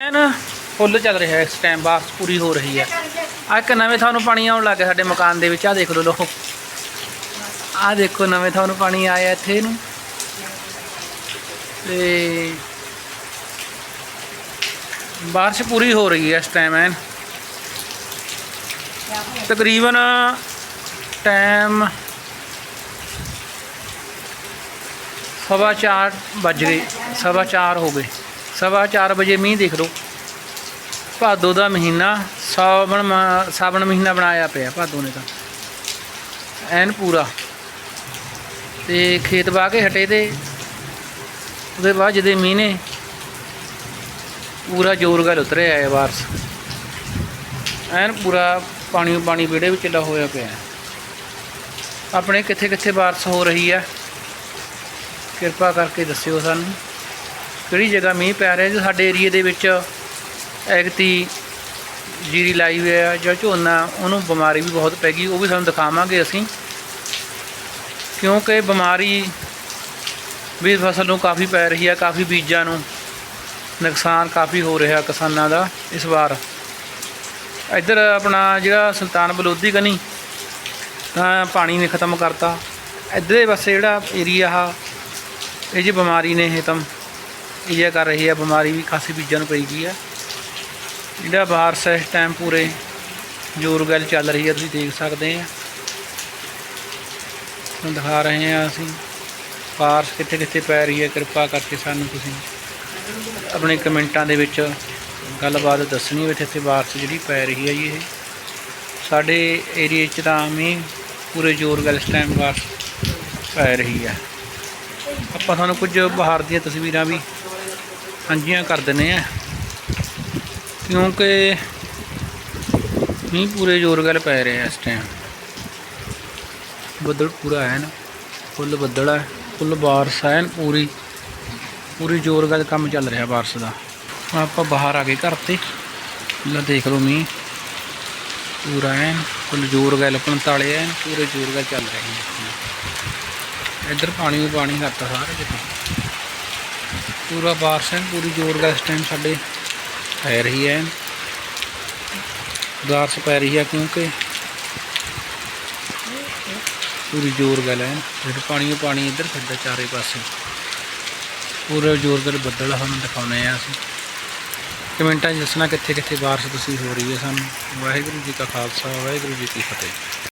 ਐਨ ਫੁੱਲ ਚੱਲ ਰਿਹਾ ਇਸ ਟਾਈਮ ਬਾਰਿਸ਼ ਪੂਰੀ ਹੋ ਰਹੀ ਹੈ। ਆ ਇੱਕ ਨਵੇਂ ਤੁਹਾਨੂੰ ਪਾਣੀ ਆਉਣ ਲੱਗ ਗਿਆ ਸਾਡੇ ਮਕਾਨ ਦੇ ਵਿੱਚ ਆ ਦੇਖ ਲਓ ਲੋ ਆ ਦੇਖੋ ਨਵੇਂ ਤੁਹਾਨੂੰ ਪਾਣੀ ਆਇਆ ਇੱਥੇ ਨੂੰ ਤੇ ਬਾਰਿਸ਼ ਪੂਰੀ ਹੋ ਰਹੀ ਹੈ ਇਸ ਟਾਈਮ ਐਨ। ਤਕਰੀਬਨ ਟਾਈਮ ਸਵਾ ਚਾਰ ਵੱਜ ਗਏ, ਸਵਾ ਚਾਰ ਹੋ ਗਏ। ਸਵਾ ਚਾਰ ਵਜੇ ਮੀਂਹ ਦੇਖ ਲਓ ਭਾਦੋ ਦਾ ਮਹੀਨਾ, ਸਾਵਣ ਮਾ- ਸਾਵਣ ਮਹੀਨਾ ਬਣਾਇਆ ਪਿਆ ਭਾਦੋ ਨੇ ਤਾਂ। ਐਨ ਪੂਰਾ। ਤੇ ਖੇਤ ਵਾਹ ਕੇ ਹਟੇ ਤੇ, ਉਹਦੇ ਬਾਅਦ ਜਦੇ ਮੀਂਹ ਨੇ, ਪੂਰਾ ਜ਼ੋਰ ਗੱਲ ਉਤਰਿਆ ਹੈ ਬਾਰਸ ਐਨ ਪੂਰਾ ਪਾਣੀ ਪਾਣੀ ਵਿਹੜੇ ਵਿੱਚ ਲਾ ਹੋਇਆ ਪਿਆ। ਆਪਣੇ ਕਿੱਥੇ ਕਿੱਥੇ ਬਾਰਿਸ਼ ਹੋ ਰਹੀ ਹੈ? ਕਿਰਪਾ ਕਰਕੇ ਦੱਸਿਓ ਸਾਨੂੰ। ਕਿਹੜੀ ਜਗ੍ਹਾ ਮੀਂਹ ਪੈ ਰਿਹਾ ਜੀ ਸਾਡੇ ਏਰੀਏ ਦੇ ਵਿੱਚ ਐਗਤੀ ਜੀਰੀ ਲਾਈ ਹੋਈ ਹੈ ਜਾਂ ਝੋਨਾ, ਉਹਨੂੰ ਬਿਮਾਰੀ ਵੀ ਬਹੁਤ ਪੈ ਗਈ, ਉਹ ਵੀ ਸਾਨੂੰ ਦਿਖਾਵਾਂਗੇ ਅਸੀਂ। ਕਿਉਂਕਿ ਬਿਮਾਰੀ ਵੀ ਫਸਲ ਨੂੰ ਕਾਫੀ ਪੈ ਰਹੀ ਹੈ ਕਾਫੀ ਬੀਜਾਂ ਨੂੰ ਨੁਕਸਾਨ ਕਾਫੀ ਹੋ ਰਿਹਾ ਕਿਸਾਨਾਂ ਦਾ ਇਸ ਵਾਰ। ਇੱਧਰ ਆਪਣਾ ਜਿਹੜਾ ਸੁਲਤਾਨ ਬਲੋਦੀ ਕਨੀ, ਤਾਂ ਪਾਣੀ ਨੇ ਖਤਮ ਕਰਤਾ। ਇੱਧਰਲੇ ਪਾਸੇ ਜਿਹੜਾ ਏਰੀਆ ਆ, ਇਹ ਜੀ ਬਿਮਾਰੀ ਨੇ ਇਹ ਇਹ ਕਰ ਰਹੀ ਹੈ ਬਿਮਾਰੀ ਵੀ ਖਾਸੀ ਬੀਜਾਂ ਨੂੰ ਪਈ ਗਈ ਹੈ ਜਿਹੜਾ ਬਾਰਿਸ਼ ਇਸ ਟਾਈਮ ਪੂਰੇ। ਜ਼ੋਰ ਗੱਲ ਚੱਲ ਰਹੀ ਹੈ ਤੁਸੀਂ ਦੇਖ ਸਕਦੇ ਆ। ਤੁਹਾਨੂੰ ਦਿਖਾ ਰਹੇ ਹਾਂ ਅਸੀਂ। ਬਾਰਸ਼ ਕਿੱਥੇ ਕਿੱਥੇ ਪੈ ਰਹੀ ਹੈ ਕਿਰਪਾ ਕਰਕੇ ਸਾਨੂੰ ਤੁਸੀਂ ਆਪਣੇ ਕਮੈਂਟਾਂ ਦੇ ਵਿੱਚ ਗੱਲਬਾਤ ਦੱਸਣੀ ਵਿੱਚ ਇੱਥੇ ਇੱਥੇ ਜਿਹੜੀ ਪੈ ਰਹੀ ਹੈ ਜੀ ਇਹ। ਸਾਡੇ ਏਰੀਏ 'ਚ ਤਾਂ ਮੀਂਹ ਪੂਰੇ ਜ਼ੋਰ ਗੱਲ ਇਸ ਟਾਈਮ ਬਾਰਿਸ਼ ਪੈ ਰਹੀ ਹੈ ਆਪਾਂ ਤੁਹਾਨੂੰ ਕੁਝ ਬਾਹਰ ਦੀਆਂ ਤਸਵੀਰਾਂ ਵੀ ਸਾਂਝੀਆਂ ਕਰ ਦਿੰਨੇ ਆ। ਕਿਉਂਕਿ ਮੀਂਹ ਪੂਰੇ ਜ਼ੋਰ ਗੱਲ ਪੈ ਰਿਹਾ ਇਸ ਟਾਈਮ ਬੱਦਲ ਪੂਰਾ ਹੈ ਨਾ, ਫੁੱਲ ਬੱਦਲ ਹੈ ਫੁੱਲ ਬਾਰਿਸ਼ ਹੈ ਐਨ ਪੂਰੀ ਪੂਰੀ ਜ਼ੋਰ ਗੱਲ ਕੰਮ ਚੱਲ ਰਿਹਾ ਬਾਰਸ਼ ਦਾ। ਹੁਣ ਆਪਾਂ ਬਾਹਰ ਆ ਗਏ ਘਰ ਤੇ, ਲੈ ਦੇਖ ਲਓ ਮੀਂਹ। ਪੂਰਾ ਐਨ, ਫੁੱਲ ਜ਼ੋਰ ਗੱਲ 45 ਐਨ, ਪੂਰੇ ਜ਼ੋਰ ਗੱਲ ਚੱਲ ਰਹੀ ਹੈ ਇੱਧਰ ਪਾਣੀ ਵੀ ਪਾਣੀ ਕਰਤਾ ਸਾਰੇ ਕਿਤੇ। ਪੂਰਾ ਬਾਰਿਸ਼ ਹੈ ਪੂਰੀ ਜ਼ੋਰ ਦਾ ਇਸ ਟਾਈਮ ਸਾਡੇ ਪੈ ਰਹੀ ਹੈ। ਬਾਰਿਸ਼ ਪੈ ਰਹੀ ਹੈ ਕਿਉਂਕਿ ਪੂਰੀ ਜ਼ੋਰ ਗੱਲ ਹੈ। ਫਿਰ ਪਾਣੀ ਹੀ ਪਾਣੀ ਇੱਧਰ ਫਿਰਦਾ ਚਾਰੇ ਪਾਸੇ। ਪੂਰਾ ਜ਼ੋਰ ਦਾ ਬੱਦਲ ਆ, ਤੁਹਾਨੂੰ ਦਿਖਾਉਣੇ ਆ ਅਸੀਂ। ਕਮੈਂਟਾਂ 'ਚ ਦੱਸਣਾ ਕਿੱਥੇ ਕਿੱਥੇ ਬਾਰਿਸ਼ ਤੁਸੀਂ ਹੋ ਰਹੀ ਹੈ ਸਾਨੂੰ। ਵਾਹਿਗੁਰੂ ਜੀ ਕਾ ਖਾਲਸਾ ਵਾਹਿਗੁਰੂ ਜੀ ਕੀ ਫਤਿਹ।